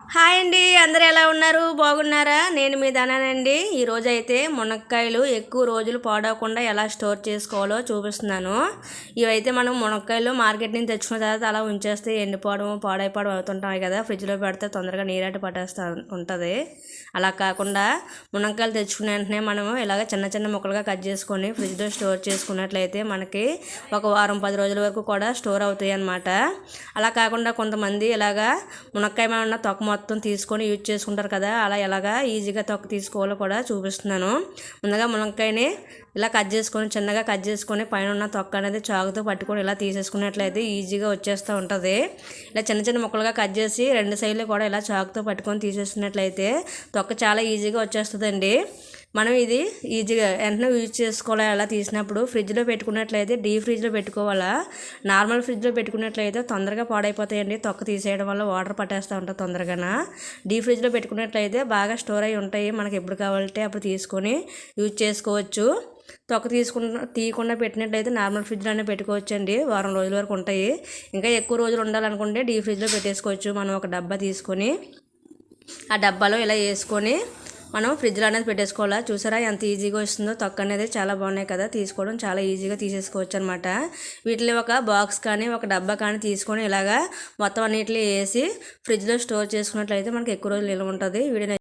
Hi అండి అందరు ఎలా ఉన్నారు? బాగున్నారా? నేను మీ ధనానండి. ఈరోజు అయితే మునక్కాయలు ఎక్కువ రోజులు పాడవకుండా ఎలా స్టోర్ చేసుకోవాలో చూపిస్తున్నాను. ఇవైతే మనం మునక్కాయలు మార్కెట్ నుంచి తెచ్చుకున్న తర్వాత అలా ఉంచేస్తే ఎండిపోవడం పాడైపోవడం అవుతుంటాయి కదా. ఫ్రిడ్జ్లో పెడితే తొందరగా నీరాటి పట్టేస్తా ఉంటుంది. అలా కాకుండా మునక్కాయలు తెచ్చుకున్న వెంటనే మనము ఇలాగ చిన్న చిన్న ముక్కలుగా కట్ చేసుకొని ఫ్రిడ్జ్లో స్టోర్ చేసుకున్నట్లయితే మనకి ఒక వారం పది రోజుల వరకు కూడా స్టోర్ అవుతాయి అన్నమాట అలా కాకుండా కొంతమంది ఇలాగా మునక్కాయ ఉన్న తొక్క మొత్తం తీసుకొని యూజ్ చేసుకుంటారు కదా అలా ఎలాగా ఈజీగా తొక్క తీసుకోవాలో కూడా చూపిస్తున్నాను. ముందుగా మునక్కాయని ఇలా కట్ చేసుకొని చిన్నగా కట్ చేసుకొని పైన ఉన్న తొక్క అనేది చాకుతో పట్టుకొని ఇలా తీసేసుకున్నట్లయితే ఈజీగా వచ్చేస్తూ ఉంటుంది. ఇలా చిన్న చిన్న ముక్కలుగా కట్ చేసి రెండు సైడ్లు కూడా ఇలా చాకుతో పట్టుకొని తీసేసుకున్నట్లయితే తొక్క చాలా ఈజీగా వచ్చేస్తుందండి. మనం ఇది ఈజీగా వెంటనే యూజ్ చేసుకోవాలి. అలా తీసినప్పుడు ఫ్రిడ్జ్లో పెట్టుకున్నట్లయితే డీ ఫ్రిడ్జ్లో పెట్టుకోవాలా? నార్మల్ ఫ్రిడ్జ్లో పెట్టుకున్నట్లయితే తొందరగా పాడైపోతాయండి. తొక్క తీసేయడం వల్ల వాటర్ పట్టేస్తూ ఉంటుంది తొందరగా డీ ఫ్రిడ్జ్లో పెట్టుకున్నట్లయితే బాగా స్టోర్ అయి ఉంటాయి. మనకి ఎప్పుడు కావాలంటే అప్పుడు తీసుకొని యూజ్ చేసుకోవచ్చు. తొక్క తీసుకున్న తీయకుండా పెట్టినట్లయితే నార్మల్ ఫ్రిడ్జ్లోనే పెట్టుకోవచ్చండి. వారం రోజుల వరకు ఉంటాయి. ఇంకా ఎక్కువ రోజులు ఉండాలనుకుంటే డీ ఫ్రిడ్జ్లో పెట్టేసుకోవచ్చు. మనం ఒక డబ్బా తీసుకొని ఆ డబ్బాలో ఇలా వేసుకొని మనం ఫ్రిడ్జ్లో అనేది పెట్టేసుకోవాలా? చూసారా ఎంత ఈజీగా వస్తుందో? తొక్క అనేది చాలా బాగున్నాయి కదా? తీసుకోవడం చాలా ఈజీగా తీసేసుకోవచ్చు అనమాట వీటిని ఒక బాక్స్ కానీ ఒక డబ్బా కానీ తీసుకొని ఇలాగా మొత్తం అన్నిటిని వేసి ఫ్రిడ్జ్లో స్టోర్ చేసుకున్నట్లయితే మనకి ఎక్కువ రోజులు నిల్వ ఉంటుంది. వీడియో